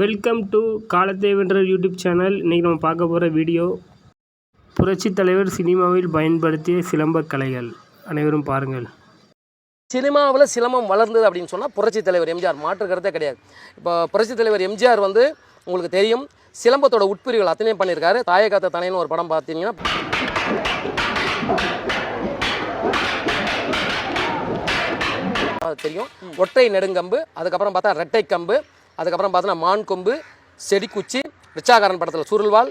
Welcome to காலத்தை வென்ற YouTube channel. இன்றைக்கி நம்ம பார்க்க போகிற வீடியோ புரட்சித் தலைவர் சினிமாவில் பயன்படுத்திய சிலம்பக் கலைகள். அனைவரும் பாருங்கள். சினிமாவில் சிலம்பம் வளர்ந்தது அப்படின்னு சொன்னால் புரட்சி தலைவர் எம்ஜிஆர். மாற்று கருத்தே கிடையாது. இப்போ புரட்சி தலைவர் எம்ஜிஆர் வந்து உங்களுக்கு தெரியும். சிலம்பத்தோட உட்பிரிவுகள் அத்தனையும் பண்ணியிருக்காரு. தாயகாத்த தனைன்னு ஒரு படம் பார்த்தீங்கன்னா தெரியும். ஒற்றை நெடுங்கம்பு அதுக்கப்புறம் பார்த்தா ரெட்டை கம்பு அதுக்கப்புறம் பார்த்தோன்னா மான் கொம்பு செடிக்குச்சி ரிச்சாகாரன் படத்தில் சுருள்வாள்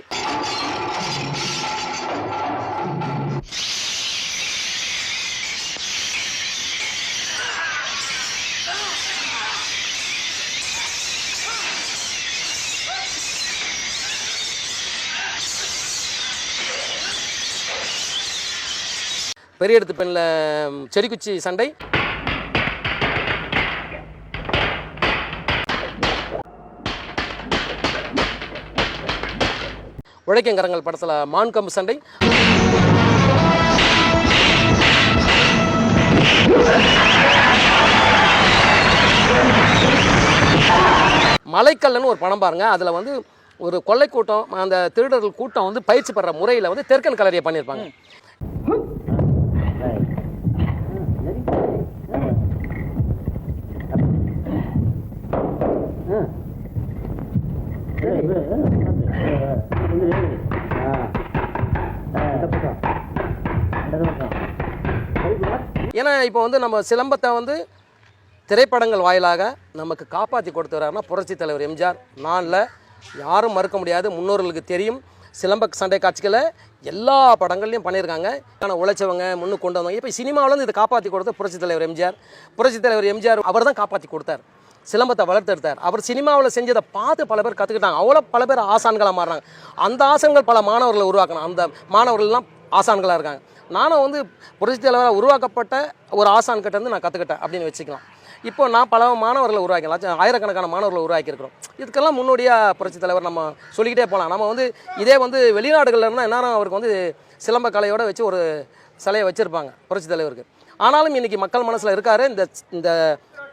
பெரிய எடுத்து பெண்ணில் செடிக்குச்சி சண்டை. உழைக்கங்கரங்கள் படத்தில் மான் கம்பு சண்டை. மலைக்கல்லன்னு ஒரு படம் பாருங்க. அதில் வந்து ஒரு கொள்ளை கூட்டம் அந்த திருடர்கள் கூட்டம் வந்து பயிற்சி பெற முறையில் வந்து தெற்கன் கலரியை பண்ணியிருப்பாங்க. ஏன்னா இப்போ வந்து நம்ம சிலம்பத்தை வந்து திரைப்படங்கள் வாயிலாக நமக்கு காப்பாற்றி கொடுத்துறாருன்னா புரட்சி தலைவர் எம்ஜிஆர். நானில் யாரும் மறுக்க முடியாது. முன்னோர்களுக்கு தெரியும். சிலம்ப சண்டை காட்சிகளை எல்லா படங்கள்லையும் பண்ணியிருக்காங்க. ஆனால் உழைச்சவங்க முன்னு கொண்டு வந்தவங்க. இப்போ சினிமாவிலேருந்து இதை காப்பாற்றி கொடுத்த புரட்சி தலைவர் எம்ஜிஆர். புரட்சி தலைவர் எம்ஜிஆர் அவர் தான் காப்பாற்றி கொடுத்தார். சிலம்பத்தை வளர்த்தெடுத்தார். அவர் சினிமாவில் செஞ்சதை பார்த்து பல பேர் கற்றுக்கிட்டாங்க அவ்வளோ பல பேர் ஆசான்களாக மாறினாங்க. அந்த ஆசங்கள் பல மாணவர்களை உருவாக்கணும் அந்த மாணவர்கள்லாம் ஆசான்களாக இருக்காங்க. நானும் வந்து புரட்சி தலைவராக உருவாக்கப்பட்ட ஒரு ஆசான் கிட்ட இருந்து நான் கற்றுக்கிட்டேன் அப்படின்னு வச்சுக்கலாம். இப்போ நான் பல மாணவர்களை உருவாக்கலாம் ஆயிரக்கணக்கான மாணவர்களை உருவாக்கியிருக்கிறோம். இதுக்கெல்லாம் முன்னோடியாக புரட்சி தலைவர் நம்ம சொல்லிக்கிட்டே போகலாம் நம்ம வந்து இதே வந்து வெளிநாடுகளில் இருந்தால் என்னன்னா அவருக்கு வந்து சிலம்ப கலையோடு வச்சு ஒரு சிலையை வச்சுருப்பாங்க புரட்சி தலைவருக்கு. ஆனாலும் இன்றைக்கி மக்கள் மனசில் இருக்கார் இந்த இந்த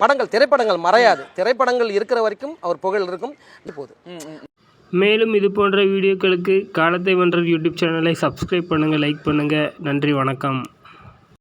படங்கள் திரைப்படங்கள் மறையாது. திரைப்படங்கள் இருக்கிற வரைக்கும் அவர் புகழ் இருக்கும். இப்போது. மேலும் இது போன்ற வீடியோக்களுக்கு காலத்தை வென்ற யூடியூப் சேனலை சப்ஸ்கிரைப் பண்ணுங்கள் லைக் பண்ணுங்கள் நன்றி வணக்கம்.